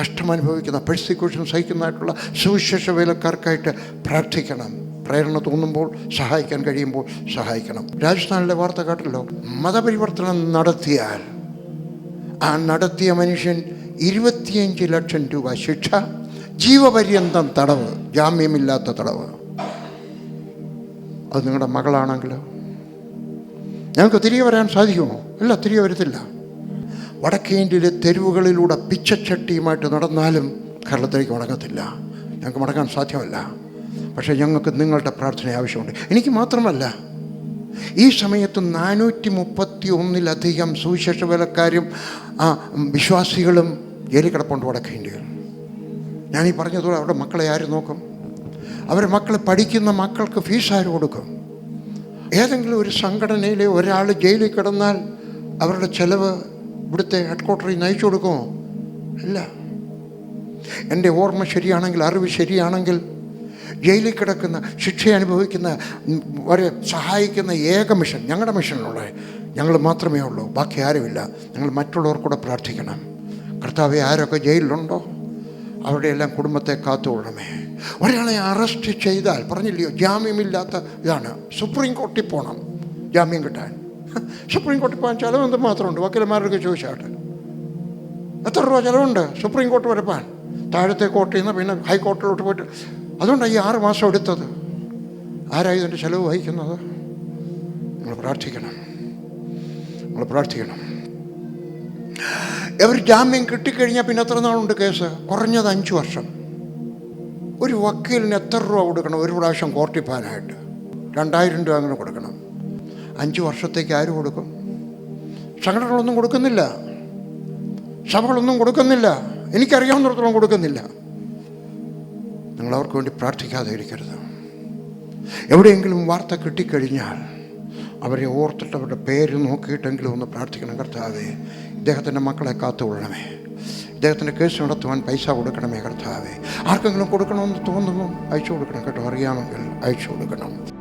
കഷ്ടം അനുഭവിക്കുന്ന പെർസിക്യൂഷൻ സഹിക്കുന്നതായിട്ടുള്ള സുവിശേഷ വേലക്കാർക്കായിട്ട് പ്രാർത്ഥിക്കണം. പ്രേരണ തോന്നുമ്പോൾ സഹായിക്കാൻ കഴിയുമ്പോൾ സഹായിക്കണം. രാജസ്ഥാനിലെ വാർത്ത കേട്ടല്ലോ മതപരിവർത്തനം നടത്തിയാൽ ആ നടത്തിയ മനുഷ്യൻ ഇരുപത്തിയഞ്ച് ലക്ഷം രൂപ ശിക്ഷ ജീവപര്യന്തം തടവ് ജാമ്യമില്ലാത്ത തടവ്. അത് നിങ്ങളുടെ മകളാണെങ്കിലോ? ഞങ്ങൾക്ക് തിരികെ വരാൻ സാധിക്കുമോ? അല്ല തിരികെ വരത്തില്ല. വടക്കേ ഇന്ത്യയിലെ തെരുവുകളിലൂടെ പിച്ചച്ചട്ടിയുമായിട്ട് നടന്നാലും കേരളത്തിലേക്ക് മടങ്ങത്തില്ല. ഞങ്ങൾക്ക് മടങ്ങാൻ സാധ്യമല്ല. പക്ഷേ ഞങ്ങൾക്ക് നിങ്ങളുടെ പ്രാർത്ഥന ആവശ്യമുണ്ട്. എനിക്ക് മാത്രമല്ല ഈ സമയത്ത് നാനൂറ്റി മുപ്പത്തി ഒന്നിലധികം സുവിശേഷ വേലക്കാരും വിശ്വാസികളും ജയിലിൽ കിടപ്പുണ്ട് വടക്കേ ഇന്ത്യയിൽ. ഞാൻ ഈ പറഞ്ഞതുപോലെ അവരുടെ മക്കളെ ആര് നോക്കും? അവരെ മക്കൾ പഠിക്കുന്ന മക്കൾക്ക് ഫീസ് ആര് കൊടുക്കും? ഏതെങ്കിലും ഒരു സംഘടനയിലെ ഒരാൾ ജയിലിൽ കിടന്നാൽ അവരുടെ ചെലവ് ഇവിടുത്തെ ഹെഡ് ക്വാർട്ടറിൽ നയിച്ചു കൊടുക്കുമോ? അല്ല. എന്റെ ഓർമ്മ ശരിയാണെങ്കിൽ അറിവ് ശരിയാണെങ്കിൽ ജയിലിൽ കിടക്കുന്ന ശിക്ഷ അനുഭവിക്കുന്ന വരെ സഹായിക്കുന്ന ഏക മിഷൻ ഞങ്ങളുടെ മിഷനിലുള്ള ഞങ്ങൾ മാത്രമേ ഉള്ളൂ. ബാക്കി ആരുമില്ല. ഞങ്ങൾ മറ്റുള്ളവർക്കൂടെ പ്രാർത്ഥിക്കണം. കർത്താവെ ആരൊക്കെ ജയിലിലുണ്ടോ? അവരുടെ എല്ലാം കുടുംബത്തെ കാത്തുകൊള്ളണമേ. ഒരാളെ അറസ്റ്റ് ചെയ്താൽ പറഞ്ഞില്ലയോ? ജാമ്യമില്ലാത്ത ഇതാണ്. സുപ്രീം കോർട്ടിൽ പോകണം ജാമ്യം കിട്ടാൻ. സുപ്രീം കോടതി പോകാൻ ചിലവ് എന്ത് മാത്രമുണ്ട്. വക്കീലന്മാരൊക്കെ ചോദിച്ചാട്ടെ. എത്ര രൂപ ചിലവുണ്ട്? സുപ്രീം കോർട്ട് വരപ്പാൻ താഴത്തെ കോർട്ടിൽ നിന്ന് പിന്നെ ഹൈക്കോർട്ടിലോട്ട് പോയിട്ട്. അതുകൊണ്ടാണ് ഈ ആറ് മാസം എടുത്തത്. ആരായി ഇതിന്റെ ചിലവ് വഹിക്കുന്നത്? നിങ്ങൾ പ്രാർത്ഥിക്കണം. നിങ്ങൾ പ്രാർത്ഥിക്കണം. ഇവർ ജാമ്യം കിട്ടിക്കഴിഞ്ഞാൽ പിന്നെ എത്ര നാളുണ്ട് കേസ്? കുറഞ്ഞത് അഞ്ച് വർഷം. ഒരു വക്കീലിന് എത്ര രൂപ കൊടുക്കണം? ഒരു പ്രാവശ്യം കോർട്ടിൽ പോകാനായിട്ട്. രണ്ടായിരം രൂപ അങ്ങനെ കൊടുക്കണം. അഞ്ച് വർഷത്തേക്ക് ആര് കൊടുക്കും? സംഘടനകളൊന്നും കൊടുക്കുന്നില്ല. സഭകളൊന്നും കൊടുക്കുന്നില്ല. എനിക്കറിയാവുന്നിടത്തോളം കൊടുക്കുന്നില്ല. നിങ്ങൾ അവർക്ക് വേണ്ടി പ്രാർത്ഥിക്കാതെ ഇരിക്കരുത് എവിടെയെങ്കിലും വാർത്ത കിട്ടിക്കഴിഞ്ഞാൽ അവരെ ഓർത്തിട്ട് അവരുടെ പേര് നോക്കിയിട്ടെങ്കിലും ഒന്ന് പ്രാർത്ഥിക്കണം കർത്താവേ. ഇദ്ദേഹത്തിന്റെ മക്കളെ കാത്തുകൊള്ളണമേ. ഇദ്ദേഹത്തിന്റെ കേസ് നടത്തുവാൻ പൈസ കൊടുക്കണമേ കർത്താവേ. ആർക്കെങ്കിലും കൊടുക്കണമെന്ന് തോന്നുന്നു? അയച്ചു കൊടുക്കണം കേട്ടോ. അറിയാമെങ്കിൽ അയച്ചു കൊടുക്കണം.